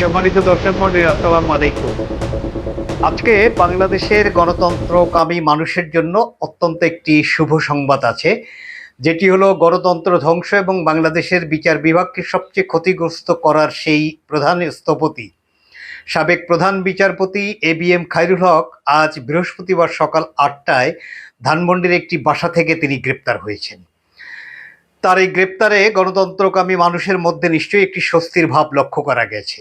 সম্মানিত দর্শক মন্ডলী, আসসালামু আলাইকুম। আজকে বাংলাদেশের গণতন্ত্রকামী মানুষের জন্য অত্যন্ত একটি শুভ সংবাদ আছে, যেটি হলো গণতন্ত্র ধ্বংস এবং বাংলাদেশের বিচার বিভাগকে সবচেয়ে ক্ষতিগ্রস্ত করার সেই প্রধান স্থপতি। সাবেক প্রধান বিচারপতি A B M Khairul Haque আজ বৃহস্পতিবার সকাল আটটায় ধানমন্ডির একটি বাসা থেকে তিনি গ্রেপ্তার হয়েছেন। তার এই গ্রেপ্তারে গণতন্ত্রকামী মানুষের মধ্যে নিশ্চয়ই একটি স্বস্তির ভাব লক্ষ্য করা গেছে।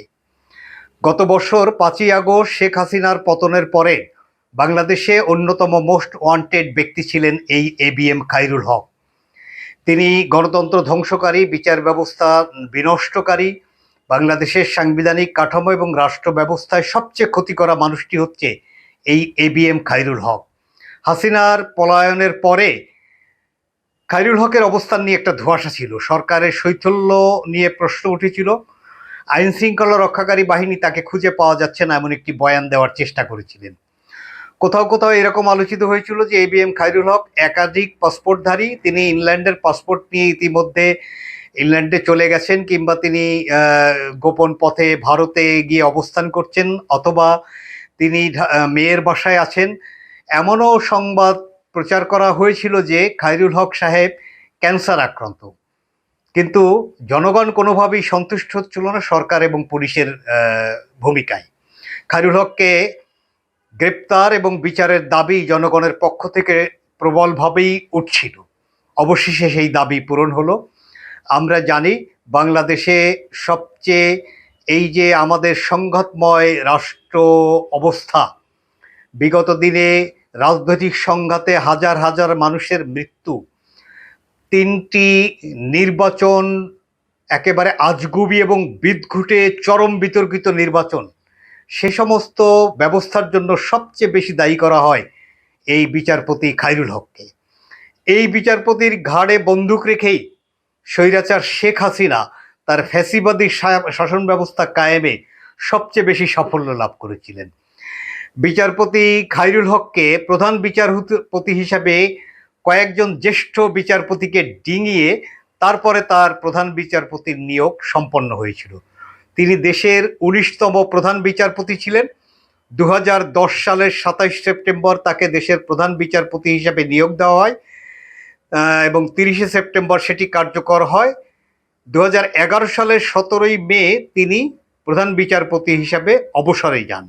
গত বছর পাঁচই আগস্ট শেখ হাসিনার পতনের পরে বাংলাদেশে অন্যতম মোস্ট ওয়ান্টেড ব্যক্তি ছিলেন এই A B M Khairul Haque. তিনি গণতন্ত্র ধ্বংসকারী, বিচার ব্যবস্থা বিনষ্টকারী, বাংলাদেশের সাংবিধানিক কাঠামো এবং রাষ্ট্র ব্যবস্থায় সবচেয়ে ক্ষতি করা মানুষটি হচ্ছে এই A B M Khairul Haque. হাসিনার পলায়নের পরে খাইরুল হকের অবস্থান নিয়ে একটা ধোঁয়াশা ছিল। সরকারের শৈথল্য নিয়ে প্রশ্ন উঠেছিল। আইন শৃঙ্খলা রক্ষাকারী বাহিনী তাকে খুঁজে পাওয়া যাচ্ছে না এমন একটি বয়ান দেওয়ার চেষ্টা করেছিলেন। কোথাও কোথাও এরকম আলোচিত হয়েছিল যে এবিএম খাইরুল হক একাধিক পাসপোর্টধারী, তিনি ইংল্যান্ডের পাসপোর্ট নিয়ে ইতিমধ্যে ইংল্যান্ডে চলে গেছেন কিংবা তিনি গোপন পথে ভারতে গিয়ে অবস্থান করছেন অথবা তিনি মেয়ের বাসায় আছেন। এমনও সংবাদ প্রচার করা হয়েছিল যে খাইরুল হক সাহেব ক্যান্সার আক্রান্ত। কিন্তু জনগণ কোনোভাবেই সন্তুষ্ট হচ্ছিল না সরকার এবং পুলিশের ভূমিকায়। খায়রুল হককে গ্রেপ্তার এবং বিচারের দাবি জনগণের পক্ষ থেকে প্রবলভাবেই উঠছিল। অবশেষে সেই দাবি পূরণ হলো। আমরা জানি বাংলাদেশে সবচেয়ে এই যে আমাদের সংঘাতময় রাষ্ট্র অবস্থা, বিগত দিনে রাজনৈতিক সংঘাতে হাজার হাজার মানুষের মৃত্যু তিনটি নির্বাচন একেবারে আজগুবি এবং বিদঘুটে চরম বিতর্কিত নির্বাচন। সে সমস্ত ব্যবস্থার জন্য সবচেয়ে বেশি দায়ী করা হয় এই বিচারপতি খাইরুল হককে। এই বিচারপতির ঘাড়ে বন্দুক রেখেই স্বৈরাচার শেখ হাসিনা তার ফ্যাসিবাদী শাসন ব্যবস্থা কায়েমে সবচেয়ে বেশি সাফল্য লাভ করেছিলেন। বিচারপতি খাইরুল হককে প্রধান বিচারপতি হিসাবে কয়েকজন জ্যেষ্ঠ বিচারপতিকে ডিঙিয়ে তারপরে তার প্রধান বিচারপতির নিয়োগ সম্পন্ন হয়েছিল। তিনি দেশের উনিশতম প্রধান বিচারপতি ছিলেন। দু হাজার দশ সালের সাতাইশ সেপ্টেম্বর তাকে দেশের প্রধান বিচারপতি হিসাবে নিয়োগ দেওয়া হয় এবং তিরিশে সেপ্টেম্বর সেটি কার্যকর হয়। দু হাজার এগারো সালের সতেরোই মে তিনি প্রধান বিচারপতি হিসাবে অবসরে যান।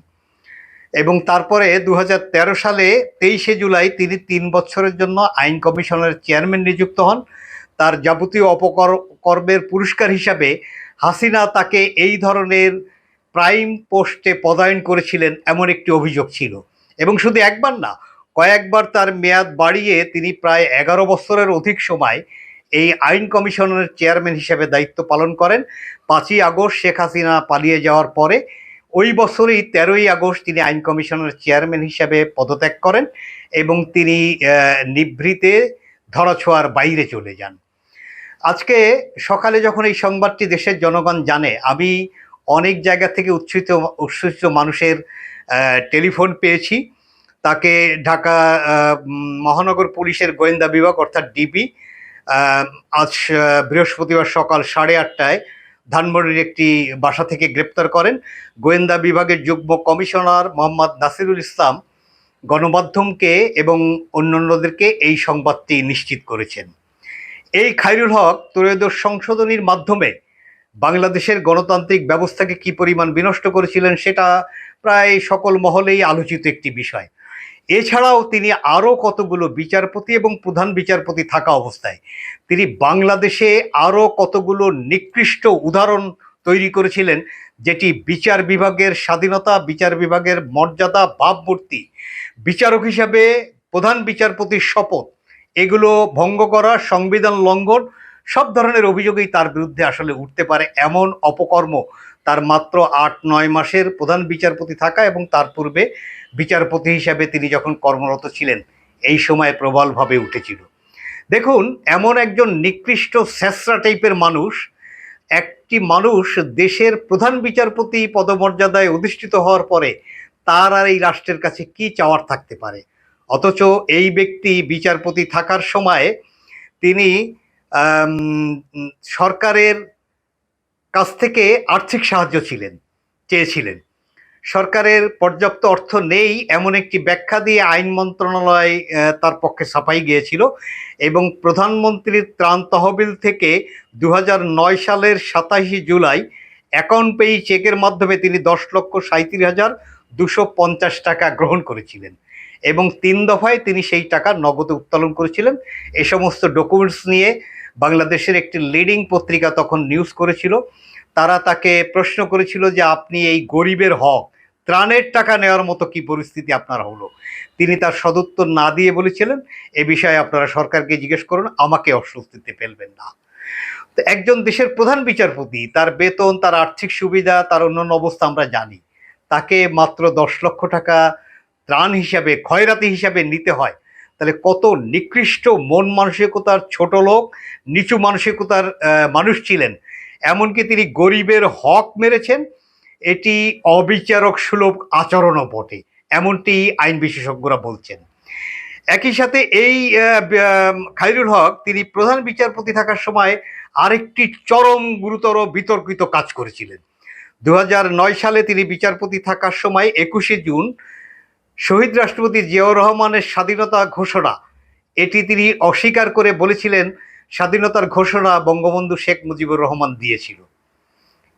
এবং তারপরে দু হাজার তেরো সালে তেইশে জুলাই তিনি তিন বছরের জন্য আইন কমিশনের চেয়ারম্যান নিযুক্ত হন। তার যাবতীয় অপকর কর্মের পুরস্কার হিসাবে হাসিনা তাকে এই ধরনের প্রাইম পোস্টে পদায়ন করেছিলেন এমন একটি অভিযোগ ছিল। এবং শুধু একবার না, কয়েকবার তার মেয়াদ বাড়িয়ে তিনি প্রায় এগারো বছরের অধিক সময় এই আইন কমিশনের চেয়ারম্যান হিসেবে দায়িত্ব পালন করেন। পাঁচই আগস্ট শেখ হাসিনা পালিয়ে যাওয়ার পরে ওই বছরই তেরোই আগস্ট তিনি আইন কমিশনের চেয়ারম্যান হিসাবে পদত্যাগ করেন এবং তিনি নিভৃতে ধরাছোঁয়ার বাইরে চলে যান। আজকে সকালে যখন এই সংবাদটি দেশের জনগণ জানে, আমি অনেক জায়গা থেকে উচ্ছ্বিত উচ্ছ্বসিত মানুষের টেলিফোন পেয়েছি। তাকে ঢাকা মহানগর পুলিশের গোয়েন্দা বিভাগ অর্থাৎ ডিবি আজ বৃহস্পতিবার সকাল সাড়ে আটটায় ধানমন্ডির একটি বাসা থেকে গ্রেপ্তার করেন। গোয়েন্দা বিভাগের যুগ্ম কমিশনার মোহাম্মদ নাসিরুল ইসলাম গণমাধ্যমকে এবং অন্যান্যদেরকে এই সংবাদটি নিশ্চিত করেছেন। এই খাইরুল হক ত্রয়োদশ সংশোধনীর মাধ্যমে বাংলাদেশের গণতান্ত্রিক ব্যবস্থাকে কি পরিমাণ বিনষ্ট করেছিলেন সেটা প্রায় সকল মহলেই আলোচিত একটি বিষয়। এছাড়াও তিনি আরও কতগুলো বিচারপতি এবং প্রধান বিচারপতি থাকা অবস্থায়, তিনি বাংলাদেশে আরও কতগুলো নিকৃষ্ট উদাহরণ তৈরি করেছিলেন, যেটি বিচার বিভাগের স্বাধীনতা, বিচার বিভাগের মর্যাদা, ভাবমূর্তি, বিচারক হিসাবে প্রধান বিচারপতির শপথ, এগুলো ভঙ্গ করা, সংবিধান লঙ্ঘন, সব ধরনের অভিযোগই তার বিরুদ্ধে আসলে উঠতে পারে এমন অপকর্ম তার মাত্র আট, নয় মাসের প্রধান বিচারপতি থাকা এবং তার পূর্বে বিচারপতি হিসাবে তিনি যখন কর্মরত ছিলেন, এই সময় প্রবলভাবে উঠেছিল। দেখুন, এমন একজন নিকৃষ্ট স্যাসরা টাইপের মানুষ, একটি মানুষ দেশের প্রধান বিচারপতি পদমর্যাদায় অধিষ্ঠিত হওয়ার পরে তার আর এই রাষ্ট্রের কাছে কি চাওয়ার থাকতে পারে? অথচ এই ব্যক্তি বিচারপতি থাকার সময় তিনি সরকারের কাছ থেকে আর্থিক সাহায্য ছিলেন, চেয়েছিলেন। সরকারের পর্যাপ্ত অর্থ নেই এমন একটি ব্যাখ্যা দিয়ে আইন মন্ত্রণালয় তার পক্ষে ছাপাই গিয়েছিল এবং প্রধানমন্ত্রীর ত্রাণ তহবিল থেকে দু হাজার নয় সালের সাতাশে জুলাই অ্যাকাউন্ট পেই চেকের মাধ্যমে তিনি দশ লক্ষ সাঁত্রিশ হাজার দুশো পঞ্চাশ টাকা গ্রহণ করেছিলেন এবং তিন দফায় তিনি সেই টাকা নগদে উত্তোলন করেছিলেন। এ সমস্ত ডকুমেন্টস নিয়ে বাংলাদেশের একটি লিডিং পত্রিকা তখন নিউজ করেছিল। তারা তাকে প্রশ্ন করেছিল যে, আপনি এই গরিবের হক, ত্রাণের টাকা নেওয়ার মতো কি পরিস্থিতি আপনার হলো? তিনি তার সদুত্তর না দিয়ে বলেছিলেন, এ বিষয়ে আপনারা সরকারকে জিজ্ঞেস করুন, আমাকে অস্বস্তিতে ফেলবেন না। তো একজন দেশের প্রধান বিচারপতি, তার বেতন, তার আর্থিক সুবিধা, তার অন্যান্য অবস্থা আমরা জানি। তাকে মাত্র দশ লক্ষ টাকা ত্রাণ হিসাবে, ক্ষয়রাতি হিসাবে নিতে হয়। তাহলে কত নিকৃষ্ট মন মানসিকতার ছোট লোক, নিচু মানসিকতার মানুষ ছিলেন। এমনকি তিনি গরিবের হক মেরেছেন। এটি অবিচারক সুলভ আচরণও বটে, এমনটি আইন বিশেষজ্ঞরা বলছেন। একই সাথে এই খায়রুল হক তিনি প্রধান বিচারপতি থাকার সময় আরেকটি চরম গুরুতর বিতর্কিত কাজ করেছিলেন। দু হাজার নয় সালে তিনি বিচারপতি থাকার সময় একুশে জুন শহীদ রাষ্ট্রপতি জিয়াউর রহমানের স্বাধীনতা ঘোষণা। এটি তিনি অস্বীকার করে বলেছিলেন, স্বাধীনতার ঘোষণা বঙ্গবন্ধু শেখ মুজিবুর রহমান দিয়েছিল।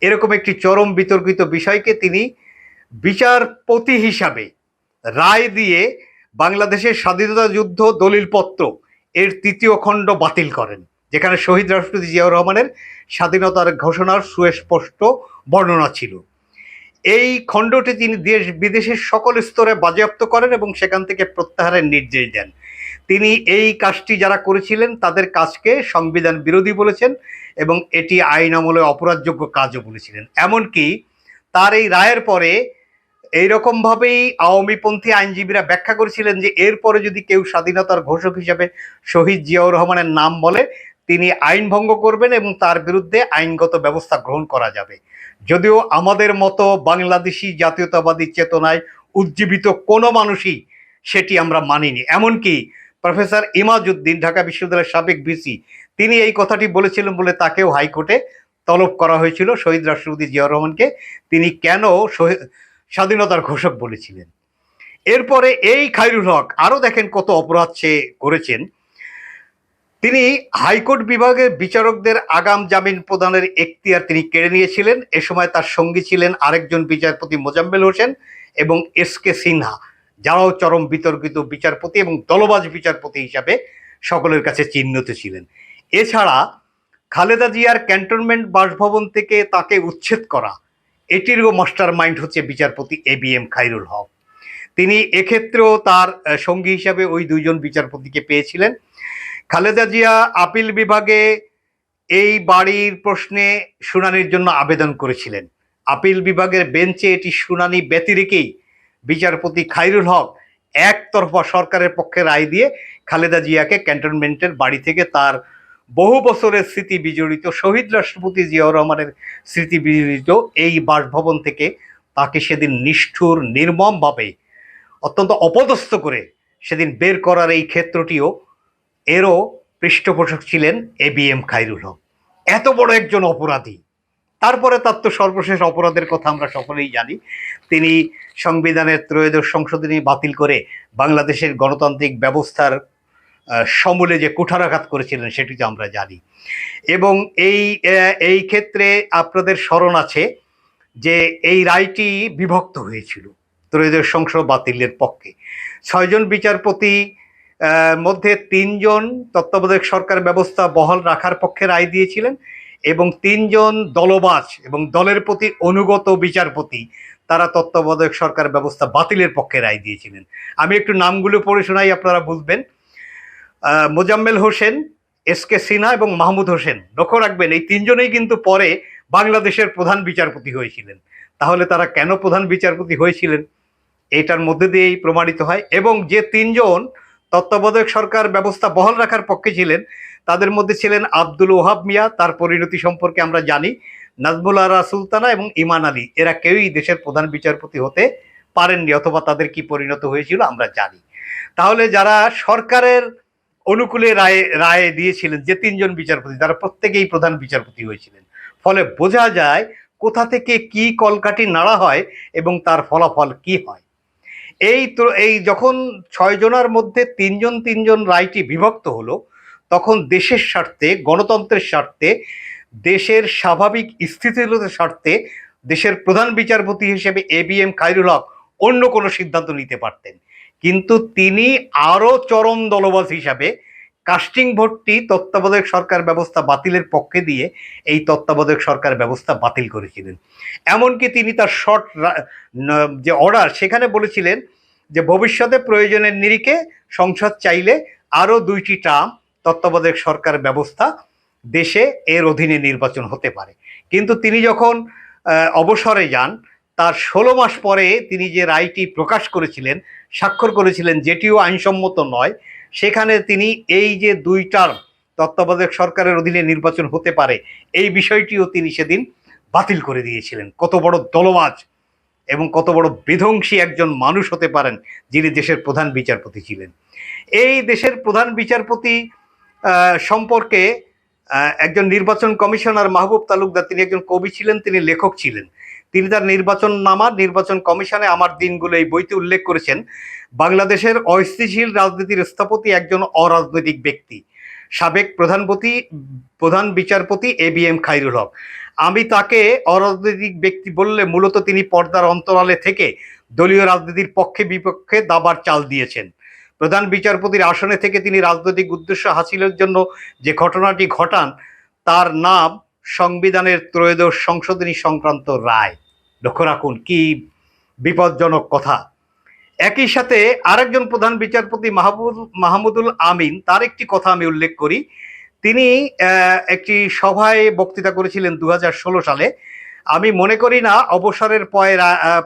এরকম একটি চরম বিতর্কিত বিষয়কে তিনি বিচারপতি হিসাবে রায় দিয়ে বাংলাদেশের স্বাধীনতা যুদ্ধ দলিলপত্র এর তৃতীয় খণ্ড বাতিল করেন, যেখানে শহীদ রাষ্ট্রপতি জিয়াউর রহমানের স্বাধীনতার ঘোষণার সুস্পষ্ট বর্ণনা ছিল। এই খণ্ডটি তিনি দেশ বিদেশের সকল স্তরে বাজেয়াপ্ত করেন এবং সেখান থেকে প্রত্যাহারের নির্দেশ দেন। তিনি এই কাজটি যারা করেছিলেন, তাদের কাজকে সংবিধান বিরোধী বলেছেন এবং এটি আইন আমলে অপরাধযোগ্য কাজও বলেছিলেন। এমনকি তার এই রায়ের পরে এইরকমভাবেই আওয়ামীপন্থী আইনজীবীরা ব্যাখ্যা করেছিলেন যে, এরপরে যদি কেউ স্বাধীনতার ঘোষক হিসাবে শহীদ জিয়াউর রহমানের নাম বলে, তিনি আইন ভঙ্গ করবেন এবং তার বিরুদ্ধে আইনগত ব্যবস্থা গ্রহণ করা যাবে। যদিও আমাদের মতো বাংলাদেশি জাতীয়তাবাদী চেতনায় উজ্জীবিত কোনো মানুষই সেটি আমরা মানিনি। এমনকি প্রফেসর ইমাজউদ্দিন, ঢাকা বিশ্ববিদ্যালয়ের সাবেক ভিসি, তিনি এই কথাটি বলেছিলেন বলে তাকেও হাইকোর্টে তলব করা হয়েছিল শহীদ রাষ্ট্রপতি জিয়াউর রহমানকে। তিনি কেন স্বাধীনতার ঘোষক বলেছিলেন? এরপরে এই খাইরুল হক আরও দেখেন কত অপরাধ সে করেছেন। তিনি হাইকোর্ট বিভাগের বিচারকদের আগাম জামিন প্রদানের এখতিয়ার তিনি কেড়ে নিয়েছিলেন। এ সময় তার সঙ্গী ছিলেন আরেকজন বিচারপতি মোজাম্মেল হোসেন এবং এস কে সিনহা, যারাও চরম বিতর্কিত বিচারপতি এবং দলবাজ বিচারপতি হিসাবে সকলের কাছে চিহ্নিত ছিলেন। এছাড়া খালেদা জিয়ার ক্যান্টনমেন্ট বাসভবন থেকে তাকে উচ্ছেদ করা, এটিরও মাস্টার মাইন্ড হচ্ছে বিচারপতি A B M Khairul Haque. তিনি এক্ষেত্রেও তার সঙ্গী হিসাবে ওই দুইজন বিচারপতিকে পেয়েছিলেন। খালেদা জিয়া আপিল বিভাগে এই বাড়ির প্রশ্নে শুনানির জন্য আবেদন করেছিলেন। আপিল বিভাগের বেঞ্চে এটি শুনানি ব্যতিরেকেই বিচারপতি খাইরুল হক একতরফা সরকারের পক্ষে রায় দিয়ে খালেদা জিয়াকে ক্যান্টনমেন্টের বাড়ি থেকে তার বহু বছরের স্মৃতি বিজড়িত, শহীদ রাষ্ট্রপতি জিয়াউর রহমানের স্মৃতি বিজড়িত এই বাসভবন থেকে তাকে সেদিন নিষ্ঠুর, নির্মমভাবে অত্যন্ত অপদস্থ করে সেদিন বের করার এই ক্ষেত্রটিও এরও পৃষ্ঠপোষক ছিলেন A B M Khairul Haque. এত বড় একজন অপরাধী। তারপরে তার তো সর্বশেষ অপরাধের কথা আমরা সকলেই জানি। তিনি সংবিধানের ত্রয়োদশ সংশোধনী বাতিল করে বাংলাদেশের গণতান্ত্রিক ব্যবস্থার সমূলে যে কুঠারাঘাত করেছিলেন সেটি তো আমরা জানি। এবং এই এই ক্ষেত্রে আপনাদের স্মরণ আছে যে এই রায়টি বিভক্ত হয়েছিল ত্রয়োদশ সংসদ বাতিলের পক্ষে। ছয়জন বিচারপতি মধ্যে তিনজন তত্ত্বাবধায়ক সরকার ব্যবস্থা বহাল রাখার পক্ষে রায় দিয়েছিলেন এবং তিনজন দলবাজ এবং দলের প্রতি অনুগত বিচারপতি তারা তত্ত্বাবধায়ক সরকার ব্যবস্থা বাতিলের পক্ষে রায় দিয়েছিলেন। আমি একটু নামগুলো পড়ে শোনাই, আপনারা বুঝবেন। মোজাম্মেল হোসেন, এস কে সিনহা এবং মাহমুদ হোসেন, লক্ষ্য রাখবেন, এই তিনজনেই কিন্তু পরে বাংলাদেশের প্রধান বিচারপতি হয়েছিলেন। তাহলে তারা কেন প্রধান বিচারপতি হয়েছিলেন? এটার মধ্যে দিয়েই প্রমাণিত হয় এবং যে তিনজন তত্ত্বাবধায়ক সরকার ব্যবস্থা বহাল রাখার পক্ষে ছিলেন। তাদের মধ্যে ছিলেন আব্দুল ওহাব মিয়া, তার পরিণতি সম্পর্কে আমরা জানি। নাজমুল আরা সুলতানা এবং ইমান আলী, এরা কেউই দেশের প্রধান বিচারপতি হতে পারেননি অথবা তাদের কি পরিণত হয়েছিল আমরা জানি। তাহলে যারা সরকারের অনুকূলে রায় রায় দিয়েছিলেন যে তিনজন বিচারপতি, তারা প্রত্যেকেই প্রধান বিচারপতি হয়েছিলেন। ফলে বোঝা যায় কোথা থেকে কি কলকাঠি নাড়া হয় এবং তার ফলাফল কি হয়। এই এই যখন ছয়জনার মধ্যে তিনজন তিনজন রায়টি বিভক্ত হলো, তখন দেশের স্বার্থে, গণতন্ত্রের স্বার্থে, দেশের স্বাভাবিক স্থিতিশীলতার স্বার্থে দেশের প্রধান বিচারপতি হিসেবে A B M Khairul Haque অন্য কোনো সিদ্ধান্ত নিতে পারতেন। কিন্তু তিনি আরও চরম দলবাস হিসাবে কাস্টিং ভোটটি তত্ত্বাবধায়ক সরকার ব্যবস্থা বাতিলের পক্ষে দিয়ে এই তত্ত্বাবধায়ক সরকার ব্যবস্থা বাতিল করেছিলেন। এমনকি তিনি তার শর্ট যে অর্ডার সেখানে বলেছিলেন যে ভবিষ্যতে প্রয়োজনের নিরিখে সংসদ চাইলে আরও দুইটি টার্ম তত্ত্বাবধায়ক সরকার ব্যবস্থা দেশে এর অধীনে নির্বাচন হতে পারে। কিন্তু তিনি যখন অবসরে যান, তার ষোলো মাস পরে তিনি যে রায়টি প্রকাশ করেছিলেন, স্বাক্ষর করেছিলেন, যেটিও আইনসম্মত নয় সেখানে তিনি এই যে দুই টার্ম তত্ত্বাবধায়ক সরকারের অধীনে নির্বাচন হতে পারে, এই বিষয়টিও তিনি সেদিন বাতিল করে দিয়েছিলেন। কত বড় দলবাজ এবং কত বড় বিধ্বংসী একজন মানুষ হতে পারেন যিনি দেশের প্রধান বিচারপতি ছিলেন। এই দেশের প্রধান বিচারপতি সম্পর্কে একজন নির্বাচন কমিশনার মাহবুব তালুকদার, তিনি একজন কবি ছিলেন, তিনি লেখক ছিলেন। তিনি তার নির্বাচন নামা নির্বাচন কমিশনে আমার দিনগুলো এই বইতে উল্লেখ করেছেন। বাংলাদেশের অস্থিতিশীল রাজনীতির স্থপতি একজন অরাজনৈতিক ব্যক্তি। সাবেক প্রধানপতি, প্রধান বিচারপতি A B M Khairul Haque. আমি তাকে অরাজনৈতিক ব্যক্তি বললে মূলত তিনি পর্দার অন্তরালে থেকে দলীয় রাজনীতির পক্ষে বিপক্ষে দাবার চাল দিয়েছেন। প্রধান বিচারপতির আসনে থেকে তিনি রাজনৈতিক উদ্দেশ্য হাসিলের জন্য যে ঘটনাটি ঘটান, তার নাম সংবিধানের ত্রয়োদশ সংশোধনী সংক্রান্ত রায়। লক্ষ্য রাখুন, কি বিপজ্জনক কথা। একই সাথে আরেকজন প্রধান বিচারপতি মাহবুব মাহমুদুল আমিন, তার একটি কথা আমি উল্লেখ করি। তিনি একটি সভায় বক্তৃতা করেছিলেন দু হাজার ষোলো সালে। আমি মনে করি না, অবসরের পরে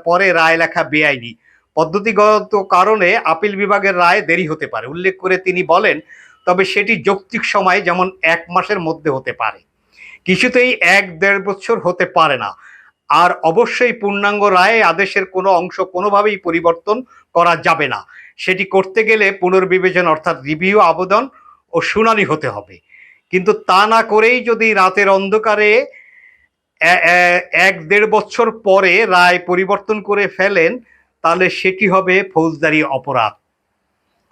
পরে রায় লেখা বেআইনি। পদ্ধতিগত কারণে আপিল বিভাগের রায় দেরি হতে পারে। উল্লেখ করে তিনি বলেন, তবে সেটি যৌক্তিক সময়, যেমন এক মাসের মধ্যে হতে পারে। কিছুতেই এক দেড় বছর হতে পারে না। আর অবশ্যই পূর্ণাঙ্গ রায়ে আদেশের কোনো অংশ কোনোভাবেই পরিবর্তন করা যাবে না। সেটি করতে গেলে পুনর্বিবেচন অর্থাৎ রিভিউ আবেদন ও শুনানি হতে হবে। কিন্তু তা না করেই যদি রাতের অন্ধকারে এক দেড় বছর পরে রায় পরিবর্তন করে ফেলেন, তাহলে সেটি হবে ফৌজদারি অপরাধ।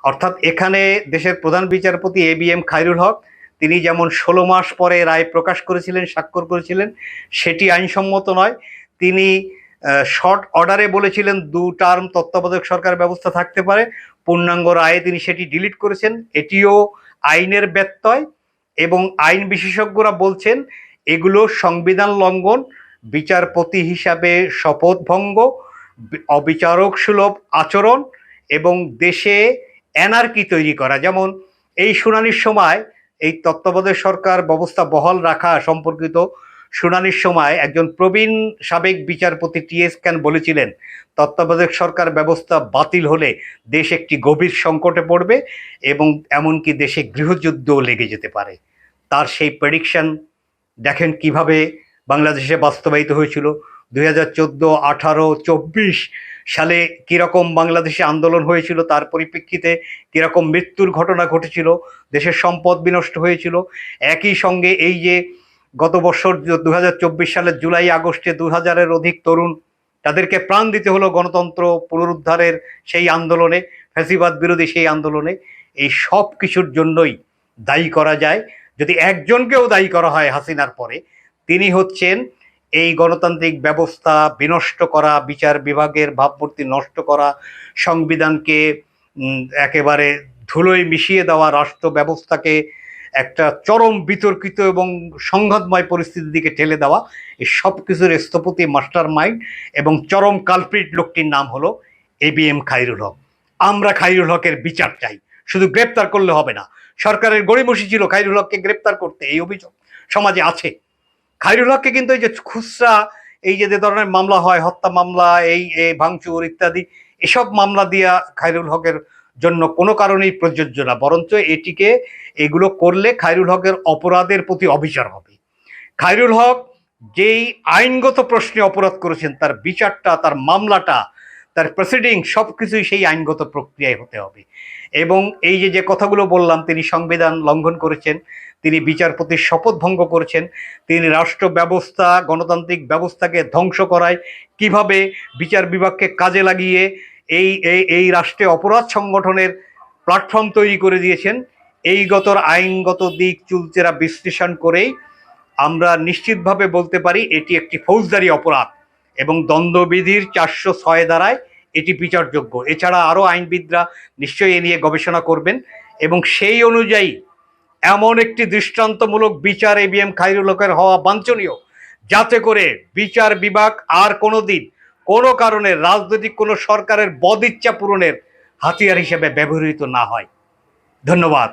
অর্থাৎ এখানে দেশের প্রধান বিচারপতি A B M Khairul Haque তিনি যেমন ষোলো মাস পরে রায় প্রকাশ করেছিলেন, স্বাক্ষর করেছিলেন, সেটি আইনসম্মত নয়। তিনি শর্ট অর্ডারে বলেছিলেন দু টার্ম তত্ত্বাবধায়ক সরকার ব্যবস্থা থাকতে পারে। পূর্ণাঙ্গ রায়ে তিনি সেটি ডিলিট করেছেন। এটিও আইনের ব্যত্যয় এবং আইন বিশেষজ্ঞরা বলছেন, এগুলো সংবিধান লঙ্ঘন, বিচারপতি হিসাবে শপথ ভঙ্গ অবিচারক সুলভ আচরণ এবং দেশে অ্যানার্কি তৈরি করা। যেমন, এই শুনানির সময় এই তত্ত্বাবধায়ক সরকার ব্যবস্থা বহাল রাখা সম্পর্কিত শুনানির সময় একজন প্রবীণ সাবেক বিচারপতি টি এস ক্যান বলেছিলেন, তত্ত্বাবধায়ক সরকার ব্যবস্থা বাতিল হলে দেশ একটি গভীর সংকটে পড়বে এবং এমনকি দেশে গৃহযুদ্ধও লেগে যেতে পারে। তার সেই প্রেডিকশন দেখেন কীভাবে বাংলাদেশে বাস্তবায়িত হয়েছিল। দুই হাজার চোদ্দ, আঠারো, চব্বিশ সালে কীরকম বাংলাদেশে আন্দোলন হয়েছিল, তার পরিপ্রেক্ষিতে কীরকম মৃত্যুর ঘটনা ঘটেছিল, দেশের সম্পদ বিনষ্ট হয়েছিল। একই সঙ্গে এই যে গত বছর দু হাজার চব্বিশ সালের জুলাই, আগস্টে দু হাজারের অধিক তরুণ তাদেরকে প্রাণ দিতে হলো গণতন্ত্র পুনরুদ্ধারের সেই আন্দোলনে, ফ্যাসিবাদ বিরোধী সেই আন্দোলনে। এই সব কিছুর জন্যই দায়ী করা যায়। যদি একজনকেও দায়ী করা হয় হাসিনার পরে, তিনি হচ্ছেন এই গণতান্ত্রিক ব্যবস্থা বিনষ্ট করা, বিচার বিভাগের ভাবমূর্তি নষ্ট করা, সংবিধানকে একেবারে ধুলোয় মিশিয়ে দেওয়া রাষ্ট্র ব্যবস্থাকে একটা চরম বিতর্কিত এবং সংঘাতময় পরিস্থিতির দিকে ঠেলে দেওয়া, এই সব কিছুর স্থপতি মাস্টার মাইন্ড এবং চরম কালপ্রিট লোকটির নাম হলো A B M Khairul Haque. আমরা খাইরুল হকের বিচার চাই। শুধু গ্রেপ্তার করলে হবে না। সরকারের গড়িমসি ছিল খাইরুল হককে গ্রেপ্তার করতে, এই অভিযোগ সমাজে আছে। খাইরুল হককে কিন্তু এই যে খুচরা, এই যে ধরনের মামলা হয়, হত্যা মামলা, এই এই ভাঙচুর ইত্যাদি, এসব মামলা দিয়া খাইরুল হকের জন্য কোনো কারণেই প্রযোজ্য না। বরঞ্চ এটিকে, এগুলো করলে খাইরুল হকের অপরাধের প্রতি অবিচার হবে। খাইরুল হক যেই আইনগত প্রশ্নে অপরাধ করেছেন, তার বিচারটা, তার মামলাটা, তার প্রসিডিং সব কিছুই সেই আইনগত প্রক্রিয়ায় হতে হবে। এবং এই যে যে কথাগুলো বললাম, তিনি সংবিধান লঙ্ঘন করেছেন তিনি বিচারপতির শপথ ভঙ্গ করেছেন। তিনি রাষ্ট্র ব্যবস্থা, গণতান্ত্রিক ব্যবস্থাকে ধ্বংস করায় কীভাবে বিচার বিভাগকে কাজে লাগিয়ে এই এই এই রাষ্ট্রে অপরাধ সংগঠনের প্ল্যাটফর্ম তৈরি করে দিয়েছেন, এই গত আইনগত দিক চুলচেরা বিশ্লেষণ করেই আমরা নিশ্চিতভাবে বলতে পারি এটি একটি ফৌজদারি অপরাধ এবং দ্বন্দ্ববিধির চারশো ছয় দ্বারায় এটি বিচারযোগ্য। এছাড়া আরও আইনবিদরা নিশ্চয়ই এ নিয়ে গবেষণা করবেন এবং সেই অনুযায়ী এমন একটি দৃষ্টান্তমূলক বিচার এবিএম খাইরুল হকের হওয়া বাঞ্ছনীয়। যাতে করে বিচার বিভাগ আর কোনো দিন কোনো কারণে রাজনৈতিক কোনো সরকারের বদিচ্ছা পূরণের হাতিয়ার হিসেবে ব্যবহৃত না হয়। ধন্যবাদ।